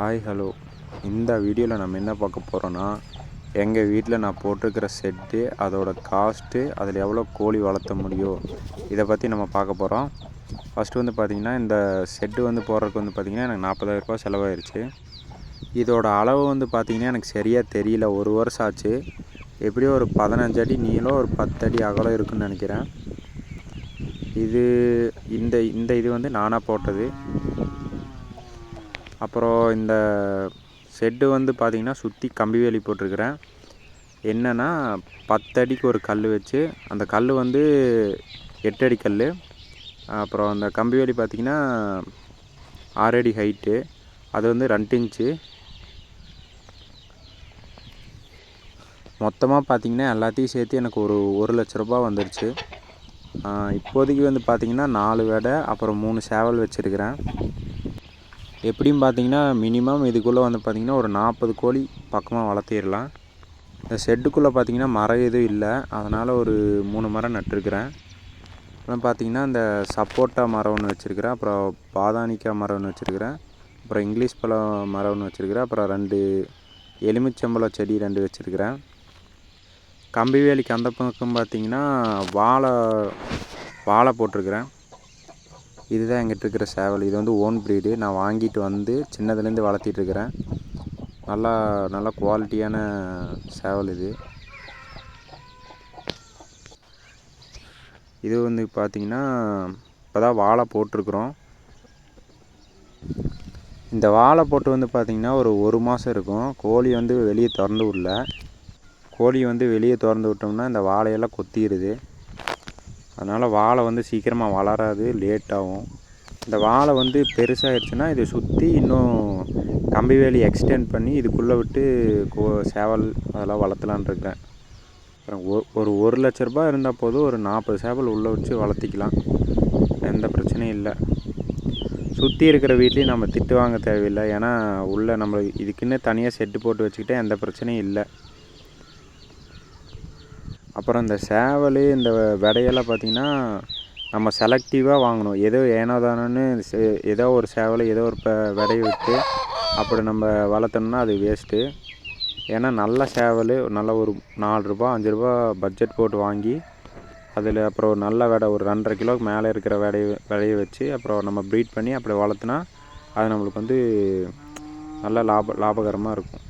Hi hello இந்த வீடியோவில் நம்ம என்ன பார்க்க போகிறோன்னா எங்கள் வீட்டில் நான் போட்டிருக்கிற செட்டு அதோட காஸ்ட்டு அதில் எவ்வளோ கோழி வளர்த்த முடியும் இதை பற்றி நம்ம பார்க்க போகிறோம் ஃபஸ்ட்டு வந்து பார்த்திங்கன்னா இந்த செட்டு வந்து போடுறதுக்கு வந்து பார்த்திங்கன்னா எனக்கு நாற்பதாயிரரூபா செலவாயிருச்சு. இதோட அளவு வந்து பார்த்திங்கன்னா எனக்கு சரியாக தெரியல. ஒரு வருஷம் ஆச்சு. எப்படியும் ஒரு பதினஞ்சு அடி நீளம் ஒரு பத்து அடி அகலம் இருக்குன்னு நினைக்கிறேன். இது இந்த இந்த இது வந்து நானாக போட்டது. அப்புறம் இந்த ஷெட்டு வந்து பார்த்திங்கன்னா சுற்றி கம்பி வேலி போட்டிருக்கிறேன். என்னென்னா பத்தடிக்கு ஒரு கல் வச்சு அந்த கல் வந்து எட்டடி கல் அப்புறம் அந்த கம்பி வேலி பார்த்திங்கன்னா ஆறடி ஹைட்டு அது வந்து ரெண்டு இன்ச்சு மொத்தமாக பார்த்திங்கன்னா எல்லாத்தையும் சேர்த்து எனக்கு ஒரு ஒரு லட்ச ரூபா வந்துருச்சு. இப்போதைக்கு வந்து பார்த்திங்கன்னா நாலு வேடை அப்புறம் மூணு சேவல் வச்சுருக்கிறேன். எப்படியும் பார்த்தீங்கன்னா மினிமம் இதுக்குள்ளே வந்து பார்த்திங்கன்னா ஒரு நாற்பது கோழி பக்கமாக வளர்த்திடலாம். இந்த ஷெட்டுக்குள்ளே பார்த்தீங்கன்னா மரம் எதுவும் இல்லை. அதனால் ஒரு மூணு மரம் நட்டுருக்கிறேன். அப்புறம் பார்த்திங்கன்னா இந்த சப்போட்டா மரம் ஒன்று வச்சுருக்கிறேன். அப்புறம் பாதானிக்காய் மரம் ஒன்று வச்சுருக்கிறேன். அப்புறம் இங்கிலீஷ் பழம் மரம் ஒன்று வச்சுருக்கிறேன். அப்புறம் ரெண்டு எலுமிச்சம்பழம் செடி ரெண்டு வச்சுருக்கிறேன். கம்பிவேலிக்கு அந்த பக்கம் பார்த்திங்கன்னா வாழை வாழை போட்டிருக்கிறேன். இதுதான் எங்கிட்ட இருக்கிற சேவல். இது வந்து ஓன் ப்ரீடு நான் வாங்கிட்டு வந்து சின்னதுலேருந்து வளர்த்திட்ருக்கிறேன் நல்லா நல்லா குவாலிட்டியான சேவல் இது. இது வந்து பார்த்திங்கன்னா இப்போ தான் வாழை போட்டிருக்குறோம். இந்த வாழை போட்டு வந்து பார்த்திங்கன்னா ஒரு ஒரு மாதம் இருக்கும். கோழி வந்து வெளியே திறந்து விடல. கோழி வந்து வெளியே திறந்து விட்டோம்னா இந்த வாழையெல்லாம் கொத்திடுது அதனால் வாழை வந்து சீக்கிரமாக வளராது லேட் ஆகும். இந்த வாழை வந்து பெருசாகிடுச்சுன்னா இதை சுற்றி இன்னும் கம்பி வேலி எக்ஸ்டெண்ட் பண்ணி இதுக்குள்ளே விட்டு கோ சேவல் அதெல்லாம் வளர்த்தலான் இருக்கேன். அப்புறம் ஒரு ஒரு லட்ச ரூபாய் இருந்தால் போதும் ஒரு நாற்பது சேவல் உள்ளே வச்சு வளர்த்திக்கலாம். எந்த பிரச்சனையும் இல்லை. சுற்றி இருக்கிற வீட்லேயும் நம்ம திட்டு வாங்க தேவையில்லை. ஏன்னா உள்ளே நம்ம இதுக்குன்னு தனியாக செட்டு போட்டு வச்சுக்கிட்டே எந்த பிரச்சனையும் இல்லை. அப்புறம் இந்த சேவல் இந்த விடையெல்லாம் பார்த்திங்கன்னா நம்ம செலக்டிவாக வாங்கணும். ஏதோ ஏனோ தானோன்னு ஏதோ ஒரு சேவலை ஏதோ ஒரு இப்போ விடைய விட்டு அப்படி நம்ம வளர்த்தோம்னா அது வேஸ்ட்டு ஏன்னா நல்ல சேவல் நல்ல ஒரு நாலு ரூபா அஞ்சு ரூபா பட்ஜெட் போட்டு வாங்கி அதில் அப்புறம் ஒரு நல்ல விடை ஒரு ரெண்டரை கிலோக்கு மேலே இருக்கிற விடைய விடைய வச்சு அப்புறம் நம்ம ப்ரீட் பண்ணி அப்படி வளர்த்துனா அது நம்மளுக்கு வந்து நல்ல லாப லாபகரமாக இருக்கும்.